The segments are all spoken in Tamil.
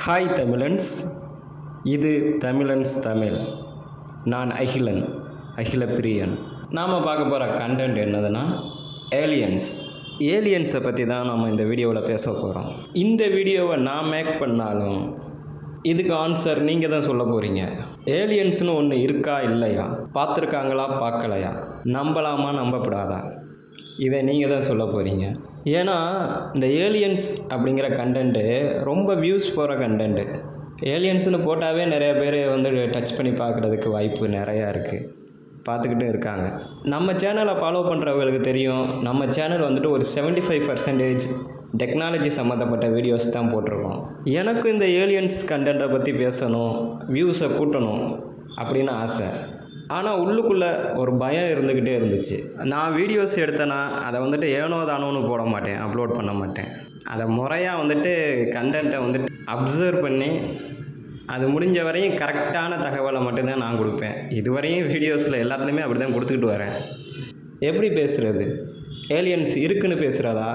ஹாய் தமிழன்ஸ். இது தமிழன்ஸ் தமிழ். நான் அகிலன் அகிலப்பிரியன். நாம் பார்க்க போகிற கண்டென்ட் என்னதுன்னா ஏலியன்ஸ் ஏலியன்ஸை பற்றி தான் நம்ம இந்த வீடியோவில் பேச போகிறோம் இந்த வீடியோவை நான் மேக் பண்ணாலும் இதுக்கு ஆன்சர் நீங்கள் தான் சொல்ல போகிறீங்க ஏலியன்ஸ்னு ஒன்று இருக்கா இல்லையா? பார்த்துருக்காங்களா? பார்க்கலையா? நம்பலாமா? நம்பப்படாதா? இதை நீங்கள் தான் சொல்ல போகிறீங்க ஏன்னா இந்த ஏலியன்ஸ் அப்படிங்கிற கண்டென்ட்டு ரொம்ப வியூஸ் போகிற கண்டென்ட்டு ஏலியன்ஸ்னு போட்டாவே நிறைய பேர் வந்து டச் பண்ணி பார்க்குறதுக்கு வாய்ப்பு நிறையா இருக்குது பார்த்துக்கிட்டும் இருக்காங்க. நம்ம சேனலை ஃபாலோ பண்ணுறவங்களுக்கு தெரியும். நம்ம சேனல் வந்துட்டு ஒரு 75% ஃபைவ் பர்சன்டேஜ் டெக்னாலஜி சம்மந்தப்பட்ட வீடியோஸ் தான் போட்டிருக்கோம். எனக்கு இந்த ஏலியன்ஸ் கண்டென்ட்டை பற்றி பேசணும் வியூஸை கூட்டணும் அப்படின்னு ஆசை. ஆனால் உள்ளுக்குள்ளே ஒரு பயம் இருந்துக்கிட்டே இருந்துச்சு. நான் வீடியோஸ் எடுத்தேன்னா அதை வந்துட்டு ஏனோ தானோன்னு போட மாட்டேன் அப்லோட் பண்ண மாட்டேன். அதை முறையாக வந்துட்டு கண்டென்ட்டை வந்துட்டு அப்சர்வ் பண்ணி அது முடிஞ்ச வரையும் கரெக்டான தகவலை மட்டும்தான் நான் கொடுப்பேன். இதுவரையும் வீடியோஸில் எல்லாத்துலேயுமே அப்படி தான் கொடுத்துக்கிட்டு வரேன். எப்படி பேசுகிறது ஏலியன்ஸ் இருக்குன்னு பேசுகிறதா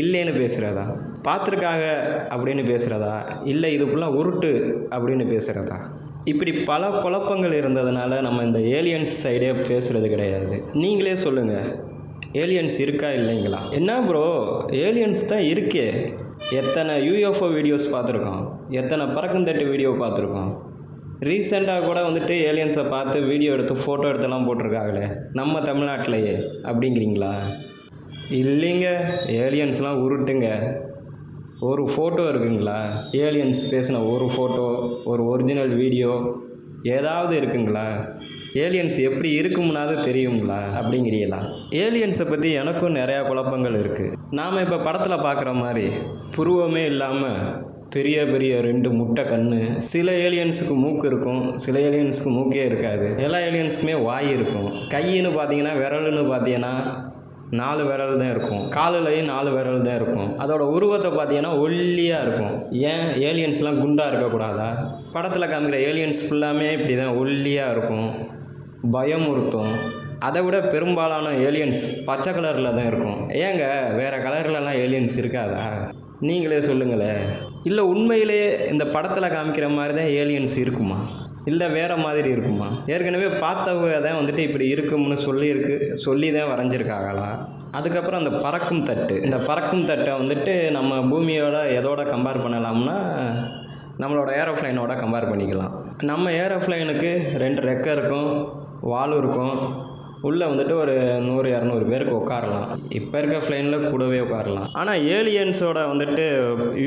இல்லைன்னு பேசுகிறதா பார்த்துருக்காங்க அப்படின்னு பேசுகிறதா இல்லை இதுக்குள்ளே உருட்டு அப்படின்னு பேசுகிறதா இப்படி பல குழப்பங்கள் இருந்ததுனால நம்ம இந்த ஏலியன்ஸ் சைடே பேசுகிறது கிடையாது. நீங்களே சொல்லுங்கள் ஏலியன்ஸ் இருக்கா இல்லைங்களா? என்ன ப்ரோ ஏலியன்ஸ் தான் இருக்கே. எத்தனை யூஎஃப்ஓ வீடியோஸ் பார்த்துருக்கோம். எத்தனை பறக்குந்தட்டு வீடியோ பார்த்துருக்கோம். ரீசெண்டாக கூட வந்துட்டு ஏலியன்ஸை பார்த்து வீடியோ எடுத்து ஃபோட்டோ எடுத்தெல்லாம் போட்டிருக்காங்களே. நம்ம தமிழ்நாட்டிலையே. அப்படிங்கிறீங்களா? இல்லைங்க. ஏலியன்ஸ்லாம் உருட்டுங்க. ஒரு ஃபோட்டோ இருக்குங்களா? ஏலியன்ஸ் பேசின ஒரு ஃபோட்டோ ஒரு ஒரிஜினல் வீடியோ ஏதாவது இருக்குங்களா? ஏலியன்ஸ் எப்படி இருக்கும்னாது தெரியுங்களா? அப்படிங்கிறீங்களா? ஏலியன்ஸை பற்றி எனக்கும் நிறையா குழப்பங்கள் இருக்குது நாம் இப்போ படத்தில் பார்க்குற மாதிரி புருவமே இல்லாமல் பெரிய பெரிய ரெண்டு முட்டை கண்ணு சில ஏலியன்ஸுக்கு மூக்கு இருக்கும் சில ஏலியன்ஸுக்கு மூக்கே இருக்காது. எல்லா ஏலியன்ஸுக்குமே வாய் இருக்கும். கையின்னு பார்த்தீங்கன்னா விரலுன்னு பார்த்தீங்கன்னா நாலு விரல் தான் இருக்கும். காலுலையும் நாலு விரல் தான் இருக்கும். அதோட உருவத்தை பார்த்தீங்கன்னா ஒல்லியாக இருக்கும். ஏன்? ஏலியன்ஸ்லாம் குண்டாக இருக்கக்கூடாதா? படத்தில் காமிக்கிற ஏலியன்ஸ் ஃபுல்லாமே இப்படி தான் ஒல்லியாக இருக்கும். பயமுறுத்தும். அதை விட பெரும்பாலான ஏலியன்ஸ் பச்சை கலரில் தான் இருக்கும். ஏங்க வேறு கலர்லலாம் ஏலியன்ஸ் இருக்காதா? நீங்களே சொல்லுங்களேன். இல்லை உண்மையிலேயே இந்த படத்தில் காமிக்கிற மாதிரி தான் ஏலியன்ஸ் இருக்குமா? இல்லை வேறு மாதிரி இருக்குமா? ஏற்கனவே பார்த்தவங்க தான் வந்துட்டு இப்படி இருக்கும்னு சொல்லியிருக்கு சொல்லி தான் வரைஞ்சிருக்காங்களா? அதுக்கப்புறம் அந்த பறக்கும் தட்டு இந்த பறக்கும் தட்டை வந்துட்டு நம்ம பூமியோட எதோட கம்பேர் பண்ணலாம்னா நம்மளோட ஏரோஃப்ளைனோட கம்பேர் பண்ணிக்கலாம். நம்ம ஏரோஃப்ளைனுக்கு ரெண்டு ரெக்கை இருக்கும் வால் இருக்கும் உள்ளே வந்துட்டு ஒரு நூறு இரநூறு பேருக்கு உட்காரலாம். இப்போ இருக்க ஃப்ளைனில் கூடவே உட்காரலாம். ஆனால் ஏலியன்ஸோட வந்துட்டு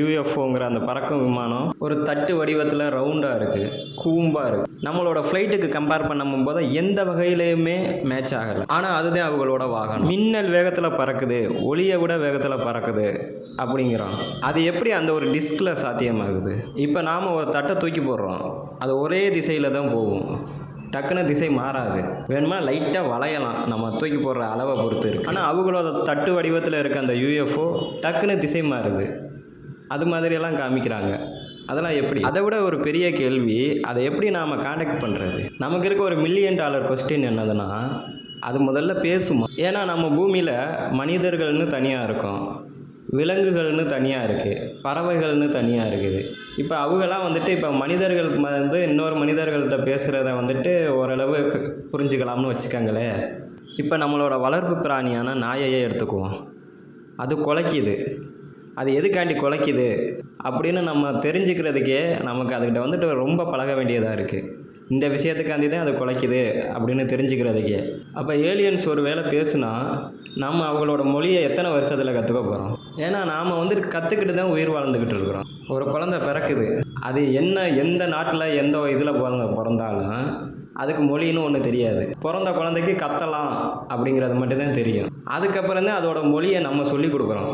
யூஎஃப்ஓங்கிற அந்த பறக்கும் விமானம் ஒரு தட்டு வடிவத்தில் ரவுண்டாக இருக்குது கூம்பாக இருக்குது நம்மளோட ஃப்ளைட்டுக்கு கம்பேர் பண்ணும்போது எந்த வகையிலையுமே மேட்ச் ஆகலை. ஆனால் அதுதான் அவங்களோட வாகனம். மின்னல் வேகத்தில் பறக்குது ஒளியை விட வேகத்தில் பறக்குது அப்படிங்கிறோம் அது எப்படி அந்த ஒரு டிஸ்கில் சாத்தியமாகுது? இப்போ நாம் ஒரு தட்டை தூக்கி போடுறோம். அது ஒரே திசையில் தான் போகும். டக்குன்னு திசை மாறாது. வேணுமா லைட்டாக வளையலாம். நம்ம தூக்கி போடுற அளவை பொறுத்து இருக்குது ஆனால் அவங்களோட தட்டு வடிவத்தில் இருக்க அந்த யூஎஃப்ஓ டக்குன்னு திசை மாறுது. அது மாதிரியெல்லாம் காமிக்கிறாங்க. அதெல்லாம் எப்படி? அதை விட ஒரு பெரிய கேள்வி அதை எப்படி நாம் காண்டாக்ட் பண்ணுறது நமக்கு இருக்க ஒரு மில்லியன் டாலர் கொஸ்டின் என்னதுன்னா அது முதல்ல பேசுமா? ஏன்னா நம்ம பூமியில் மனிதர்கள்னு தனியாக இருக்கோம். விலங்குகள்னு தனியாக இருக்குது பறவைகள்னு தனியாக இருக்குது. இப்போ அவங்களாம் வந்துட்டு இப்போ மனிதர்கள் வந்து இன்னொரு மனிதர்கள்ட்ட பேசுகிறத வந்துட்டு ஓரளவு புரிஞ்சுக்கலாம்னு வச்சுக்கோங்களேன் இப்போ நம்மளோட வளர்ப்பு பிராணியான நாயையே எடுத்துக்குவோம். அது குலைக்குது. அது எதுக்காண்டி குலைக்குது? அப்படின்னு நம்ம தெரிஞ்சுக்கிறதுக்கே நமக்கு அதுக்கிட்ட வந்துட்டு ரொம்ப பழக வேண்டியதாக இருக்குது இந்த விஷயத்துக்காண்டி தான் அது குலைக்குது அப்படின்னு தெரிஞ்சுக்கிறதுக்கே. அப்போ ஏலியன்ஸ் ஒரு வேளை பேசுனா நம்ம அவங்களோட மொழியை எத்தனை வருஷத்தில் கற்றுக்க போகிறோம் ஏன்னா நாம் வந்துட்டு கற்றுக்கிட்டு தான் உயிர் வாழ்ந்துக்கிட்டு இருக்கிறோம். ஒரு குழந்தை பிறக்குது. அது என்ன எந்த நாட்டில் எந்த இதில் பிறந்த பிறந்தாலும் அதுக்கு மொழின்னு ஒன்று தெரியாது. பிறந்த குழந்தைக்கு கத்தலாம் அப்படிங்கிறது மட்டும்தான் தெரியும். அதுக்கப்புறம் தான் அதோட மொழியை நம்ம சொல்லி கொடுக்குறோம்.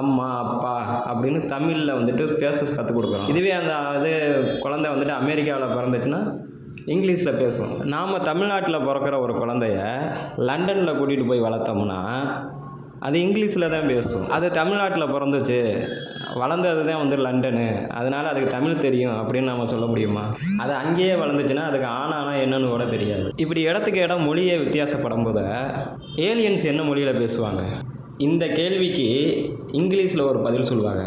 அம்மா அப்பா அப்படின்னு தமிழில் வந்துட்டு பேச கற்றுக் கொடுக்குறோம். இதுவே அந்த இது குழந்தை வந்துட்டு அமெரிக்காவில் பிறந்துச்சுன்னா இங்கிலீஷில் பேசும் நாம் தமிழ்நாட்டில் பிறக்கிற ஒரு குழந்தைய லண்டனில் கூட்டிகிட்டு போய் வளர்த்தோம்னா அது இங்கிலீஷில் தான் பேசும். அது தமிழ்நாட்டில் பிறந்துச்சு வளர்ந்தது தான் வந்து லண்டனு. அதனால் அதுக்கு தமிழ் தெரியும் அப்படின்னு நம்ம சொல்ல முடியுமா? அது அங்கேயே வளர்ந்துச்சுன்னா அதுக்கு ஆனானா என்னன்னு கூட தெரியாது. இப்படி இடத்துக்கு இடம் மொழியே வித்தியாசப்படும் போது ஏலியன்ஸ் என்ன மொழியில் பேசுவாங்க? இந்த கேள்விக்கு இங்கிலீஷில் ஒரு பதில் சொல்லுவாங்க.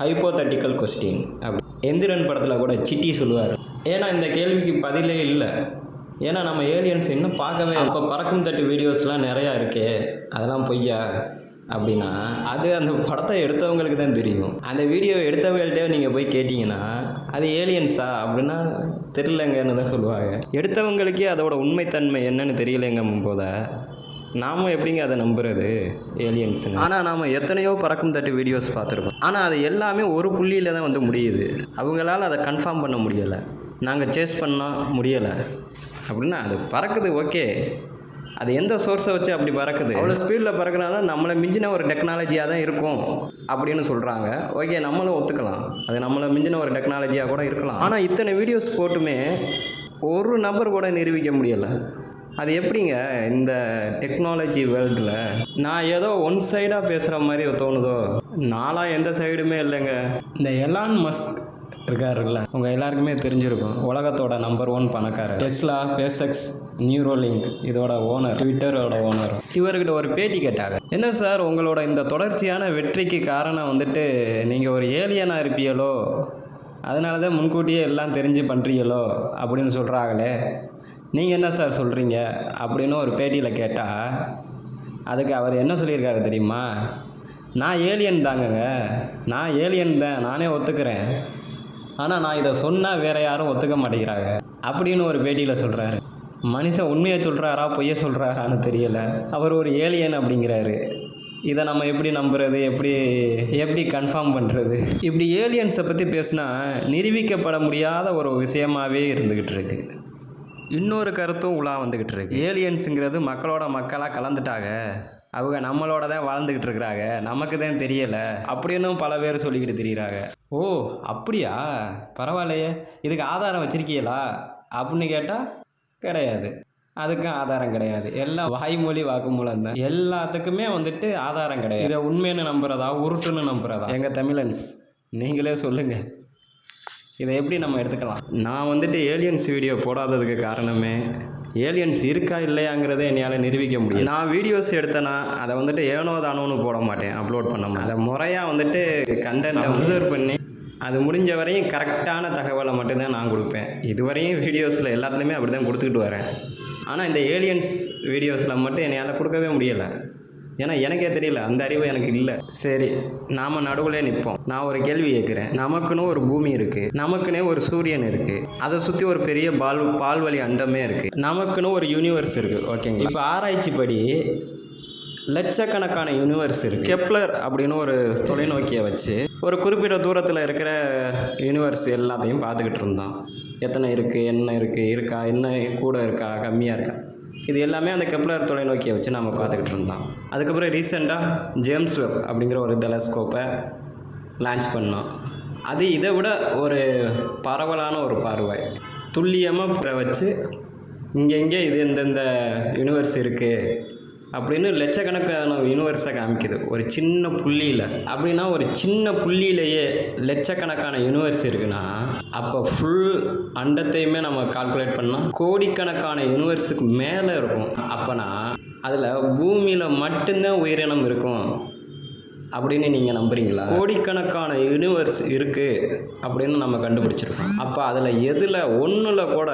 ஹைப்போதட்டிக்கல் கொஸ்டின் அப்படி எந்திரன் படத்தில் கூட சிட்டி சொல்லுவார். ஏன்னா இந்த கேள்விக்கு பதிலே இல்லை. ஏன்னா நம்ம ஏலியன்ஸ் இன்னும் பார்க்கவே அப்போ பறக்கும் தட்டு வீடியோஸ்லாம் நிறையா இருக்கே. அதெல்லாம் பொய்யா? அப்படின்னா அது அந்த படத்தை எடுத்தவங்களுக்கு தான் தெரியும். அந்த வீடியோ எடுத்தவங்கள்ட்டே நீங்கள் போய் கேட்டிங்கன்னா அது ஏலியன்ஸா அப்படின்னா தெரிலங்கன்னு தான் சொல்லுவாங்க. எடுத்தவங்களுக்கே அதோட உண்மைத்தன்மை என்னன்னு தெரியலங்கும் போத நாம எப்படிங்க அதை நம்புறது? ஏலியன்ஸ்னு ஆனால் நாம் எத்தனையோ பறக்கும் தட்டு வீடியோஸ் பார்த்துருக்கோம். ஆனால் அது எல்லாமே ஒரு புள்ளியில் தான் வந்து முடியுது. அவங்களால அதை கன்ஃபார்ம் பண்ண முடியலை. நாங்கள் சேஸ் பண்ணால் முடியலை. அப்படின்னா அது பறக்குது ஓகே அது எந்த சோர்ஸை வச்சு அப்படி பறக்குது? அவ்வளோ ஸ்பீடில் பறக்கிறனால நம்மளை மிஞ்சின ஒரு டெக்னாலஜியாக தான் இருக்கும் அப்படின்னு சொல்கிறாங்க ஓகே நம்மளும் ஒத்துக்கலாம். அது நம்மளை மிஞ்சின ஒரு டெக்னாலஜியாக கூட இருக்கலாம். ஆனால் இத்தனை வீடியோஸ் போட்டுமே ஒரு நபர் கூட நிரூபிக்க முடியலை. அது எப்படிங்க? இந்த டெக்னாலஜி வேர்ல்டில் நான் ஏதோ ஒன் சைடாக பேசுகிற மாதிரி தோணுதோ? நாளாக எந்த சைடுமே இல்லைங்க. இந்த எலான் மஸ்க் இருக்காருல்ல உங்கள் எல்லாருக்குமே தெரிஞ்சிருக்கும். உலகத்தோட நம்பர் ஒன் பணக்காரர். டெஸ்லா பேசக்ஸ் நியூரோலிங்க் இதோட ஓனர் ட்விட்டரோட ஓனர் இவர்கிட்ட ஒரு பேட்டி கேட்டாங்க. என்ன சார் உங்களோட இந்த தொடர்ச்சியான வெற்றிக்கு காரணம் வந்துட்டு நீங்கள் ஒரு ஏலியனாக இருப்பீங்களோ? அதனால தான் முன்கூட்டியே எல்லாம் தெரிஞ்சு பண்ணுறீங்களோ அப்படின்னு சொல்கிறாங்களே நீங்கள் என்ன சார் சொல்கிறீங்க அப்படின்னு ஒரு பேட்டியில் கேட்டால் அதுக்கு அவர் என்ன சொல்லியிருக்காரு தெரியுமா? நான் ஏலியன் தாங்கங்க. நான் ஏலியன் தான். நானே ஒத்துக்கிறேன். ஆனால் நான் இதை சொன்னால் வேற யாரும் ஒத்துக்க மாட்டேங்கிறாங்க. அப்படின்னு ஒரு பேட்டியில் சொல்கிறாரு மனுஷன் உண்மையை சொல்கிறாரா பொய்யை சொல்கிறாரான்னு தெரியலை. அவர் ஒரு ஏலியன் அப்படிங்கிறாரு. இதை நம்ம எப்படி நம்புறது? எப்படி எப்படி கன்ஃபார்ம் பண்ணுறது இப்படி ஏலியன்ஸை பற்றி பேசினா நிரூபிக்கப்பட முடியாத ஒரு விஷயமாகவே இருந்துக்கிட்டு இருக்கு. இன்னொரு கருத்தும் உலா வந்துக்கிட்டு இருக்கு. ஏலியன்ஸுங்கிறது மக்களோட மக்களாக கலந்துட்டாங்க. அவங்க நம்மளோட தான் வாழ்ந்துக்கிட்டு இருக்கிறாங்க. நமக்கு தான் தெரியலை அப்படின்னும் பல பேர் சொல்லிக்கிட்டு தெரியுறாங்க. ஓ அப்படியா? பரவாயில்லையே. இதுக்கு ஆதாரம் வச்சிருக்கீங்களா? அப்படின்னு கேட்டால் கிடையாது. அதுக்கும் ஆதாரம் கிடையாது. எல்லாம் வாய்மொழி வாக்குமூலம் தான். எல்லாத்துக்குமே வந்துட்டு ஆதாரம் கிடையாது. இதை உண்மைன்னு நம்புறதா உருட்டுன்னு நம்புறதா? எங்கள் தமிழன்ஸ் நீங்களே சொல்லுங்கள் இதை எப்படி நம்ம எடுத்துக்கலாம்? நான் வந்துட்டு ஏலியன்ஸ் வீடியோ போடாததுக்கு காரணமே ஏலியன்ஸ் இருக்கா இல்லையாங்கிறத என்னால் நிரூபிக்க முடியும் நான் வீடியோஸ் எடுத்தேன்னா அதை வந்துட்டு ஏனோ தானோன்னு போட மாட்டேன் அப்லோட் பண்ண மாட்டேன். அதை முறையாக வந்துட்டு கண்டென்ட் அப்சர்வ் பண்ணி அது முடிஞ்ச வரையும் கரெக்டான தகவலை மட்டும்தான் நான் கொடுப்பேன். இதுவரையும் வீடியோஸில் எல்லாத்துலேயுமே அப்படி தான் கொடுத்துக்கிட்டு வரேன். ஆனால் இந்த ஏலியன்ஸ் வீடியோஸில் மட்டும் என்னால் கொடுக்கவே முடியலை. ஏன்னா எனக்கே தெரியல அந்த அறிவு எனக்கு இல்லை. சரி நாம் நடுவில் நிற்போம் நான் ஒரு கேள்வி கேட்குறேன் நமக்குன்னு ஒரு பூமி இருக்குது நமக்குன்னே ஒரு சூரியன் இருக்குது அதை சுற்றி ஒரு பெரிய பால் பால்வழி அண்டமே இருக்குது நமக்குன்னு ஒரு யூனிவர்ஸ் இருக்குது ஓகேங்க இப்போ ஆராய்ச்சிப்படி லட்சக்கணக்கான யூனிவர்ஸ் இருக்குது கெப்லர் அப்படின்னு ஒரு தொலைநோக்கியை வச்சு ஒரு குறிப்பிட்ட தூரத்தில் இருக்கிற யூனிவர்ஸ் எல்லாத்தையும் பார்த்துக்கிட்டு இருந்தோம் எத்தனை இருக்குது என்ன இருக்குது இருக்கா என்ன கூட இருக்கா கம்மியாக இருக்கா? இது எல்லாமே அந்த கெப்லர் தொலைநோக்கியை வச்சு நம்ம பார்த்துக்கிட்டு இருந்தோம். அதுக்கப்புறம் ரீசெண்டாக ஜேம்ஸ் வெப் அப்படிங்கிற ஒரு டெலஸ்கோப்பை லான்ச் பண்ணோம். அது இதை விட ஒரு பரவலான ஒரு பார்வை. துல்லியமாக வச்சு இங்கே இங்கே இது இந்தந்த யூனிவர்ஸ் இருக்குது அப்படின்னு லட்சக்கணக்கான யூனிவர்ஸை காமிக்குது. ஒரு சின்ன புள்ளியில். அப்படின்னா ஒரு சின்ன புள்ளியிலேயே லட்சக்கணக்கான யூனிவர்ஸ் இருக்குன்னா அப்போ ஃபுல் அண்டத்தையுமே நம்ம கால்குலேட் பண்ணால் கோடிக்கணக்கான யூனிவர்ஸுக்கு மேலே இருக்கும். அப்போனா அதில் பூமியில் மட்டும்தான் உயிரினம் இருக்கும் அப்படின்னு நீங்கள் நம்புறீங்களா? கோடிக்கணக்கான யூனிவர்ஸ் இருக்குது அப்படின்னு நம்ம கண்டுபிடிச்சிருக்கோம். அப்போ அதில் எதில் ஒன்றில் கூட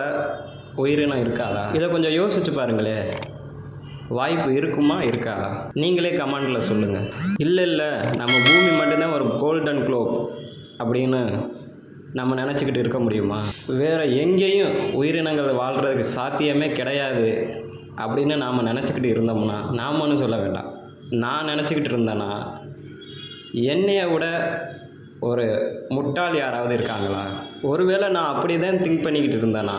உயிரினம் இருக்காதா? இதை கொஞ்சம் யோசிச்சு பாருங்களேன். வாய்ப்பு இருக்குமா இருக்காதா நீங்களே கமெண்டில் சொல்லுங்கள் இல்லை இல்லை நம்ம பூமி மட்டும்தான் ஒரு கோல்டன் குளோப் அப்படின்னு நம்ம நினச்சிக்கிட்டு இருக்க முடியுமா? வேறு எங்கேயும் உயிரினங்கள் வாழ்கிறதுக்கு சாத்தியமே கிடையாது அப்படின்னு நாம் நினச்சிக்கிட்டு இருந்தோம்னா நாமன்னு சொல்ல வேண்டாம். நான் நினச்சிக்கிட்டு இருந்தேன்னா என்னைய விட ஒரு முட்டாள் யாராவது இருக்காங்களா? ஒருவேளை நான் அப்படி தான் திங்க் பண்ணிக்கிட்டு இருந்தேன்னா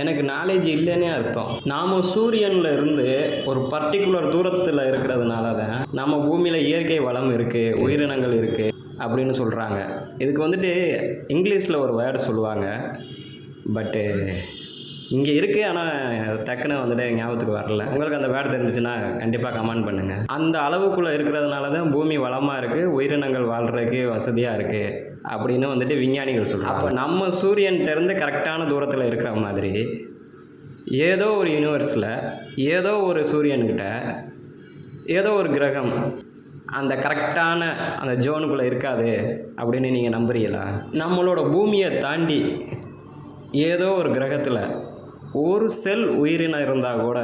எனக்கு நாலேஜ் இல்லைன்னே அர்த்தம். நாம் சூரியனில் இருந்து ஒரு பர்டிகுலர் தூரத்தில் இருக்கிறதுனால தான் நம்ம பூமியில் இயற்கை வளம் இருக்குது உயிரினங்கள் இருக்குது அப்படின்னு சொல்கிறாங்க இதுக்கு வந்துட்டு இங்கிலீஷில் ஒரு வேர்டு சொல்லுவாங்க. பட்டு இங்கே இருக்குது ஆனால் டக்குன்னு வந்துட்டு ஞாபகத்துக்கு வரல. உங்களுக்கு அந்த வேர்டு தெரிஞ்சிச்சுன்னா கண்டிப்பாக கமெண்ட் பண்ணுங்கள் அந்த அளவுக்குள்ளே இருக்கிறதுனால தான் பூமி வளமாக இருக்குது உயிரினங்கள் வாழ்கிறதுக்கு வசதியாக இருக்குது அப்படின்னு வந்துட்டு விஞ்ஞானிகள் சொல்கிறாங்க அப்போ நம்ம சூரியன் திறந்து கரெக்டான தூரத்தில் இருக்கிற மாதிரி ஏதோ ஒரு யூனிவர்ஸில் ஏதோ ஒரு சூரியன்கிட்ட ஏதோ ஒரு கிரகம் அந்த கரெக்டான அந்த ஜோனுக்குள்ளே இருக்காது அப்படின்னு நீங்கள் நம்புறீங்களா? நம்மளோட பூமியை தாண்டி ஏதோ ஒரு கிரகத்தில் ஒரு செல் உயிரினம் இருந்தால் கூட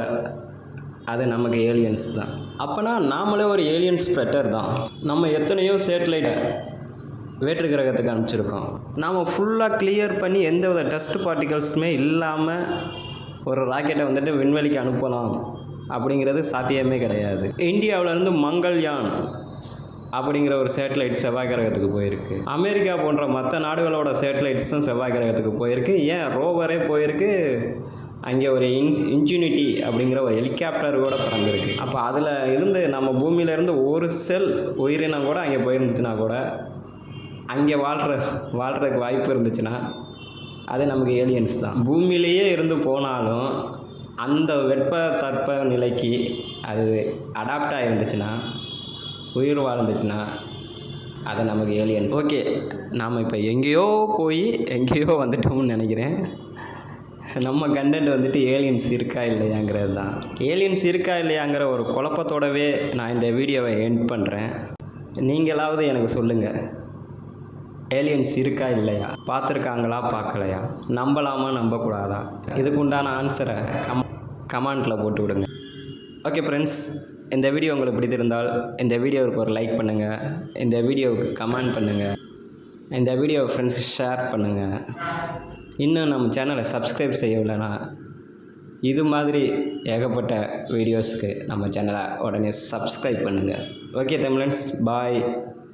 அது நமக்கு ஏலியன்ஸ் தான். அப்போனா நாமளே ஒரு ஏலியன்ஸ் பெட்டர் தான். நம்ம எத்தனையோ சேட்டலைட்ஸ் வேற்று கிரகத்துக்கு அனுப்பிச்சிருக்கோம். நாம் ஃபுல்லாக கிளியர் பண்ணி எந்த வித டஸ்ட் பார்ட்டிகல்ஸுமே இல்லாமல் ஒரு ராக்கெட்டை வந்துட்டு விண்வெளிக்கு அனுப்பலாம் அப்படிங்கிறது சாத்தியமே கிடையாது. இந்தியாவிலேருந்து மங்கள்யான் அப்படிங்கிற ஒரு சேட்டலைட் செவ்வாய் கிரகத்துக்கு போயிருக்கு. அமெரிக்கா போன்ற மற்ற நாடுகளோட சேட்டலைட்ஸும் செவ்வாய் கிரகத்துக்கு போயிருக்கு. ஏன் ரோவரே போயிருக்கு? அங்கே ஒரு இன்ஸ் இன்ஜினிட்டி அப்படிங்கிற ஒரு ஹெலிகாப்டர் கூட பறந்துருக்கு. அப்போ அதில் இருந்து நம்ம பூமியிலேருந்து ஒரு செல் உயிரினம் கூட அங்கே போயிருந்துச்சுன்னா கூட அங்கே வாழ்கிற வாழ்கிறதுக்கு வாய்ப்பு இருந்துச்சுன்னா அது நமக்கு ஏலியன்ஸ் தான். பூமியிலேயே இருந்து போனாலும் அந்த வெப்ப தட்ப நிலைக்கு அது அடாப்ட் ஆகிருந்துச்சுன்னா உயிர் வாழ்ந்துச்சுன்னா அது நமக்கு ஏலியன்ஸ் ஓகே நாம் இப்போ எங்கேயோ போய் எங்கேயோ வந்துட்டோம்னு நினைக்கிறேன். நம்ம கண்டென்ட் வந்துட்டு ஏலியன்ஸ் இருக்கா இல்லையாங்கிறது தான் ஏலியன்ஸ் இருக்கா இல்லையாங்கிற ஒரு குழப்பத்தோடவே நான் இந்த வீடியோவை எண்ட் பண்ணுறேன் நீங்களாவது எனக்கு சொல்லுங்கள் ஏலியன்ஸ் இருக்கா இல்லையா? பார்த்துருக்காங்களா பார்க்கலையா? நம்பலாமா நம்பக்கூடாதா? இதுக்கு உண்டான ஆன்சரை கம் கமெண்ட்டில் போட்டு விடுங்க ஓகே ஃப்ரெண்ட்ஸ் இந்த வீடியோ உங்களுக்கு பிடித்திருந்தால் இந்த வீடியோவுக்கு ஒரு லைக் பண்ணுங்கள் இந்த வீடியோவுக்கு கமெண்ட் பண்ணுங்கள் இந்த வீடியோவை ஃப்ரெண்ட்ஸ்க்கு ஷேர் பண்ணுங்கள் இன்னும் நம்ம சேனலை சப்ஸ்கிரைப் செய்யலைன்னா இது மாதிரி ஏகப்பட்ட வீடியோஸ்க்கு நம்ம சேனலை உடனே சப்ஸ்கிரைப் பண்ணுங்கள் ஓகே தமிழன்ஸ் பாய்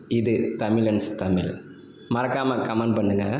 இது தமிழன்ஸ் தமிழ். மறக்காமல் கமெண்ட் பண்ணுங்கள்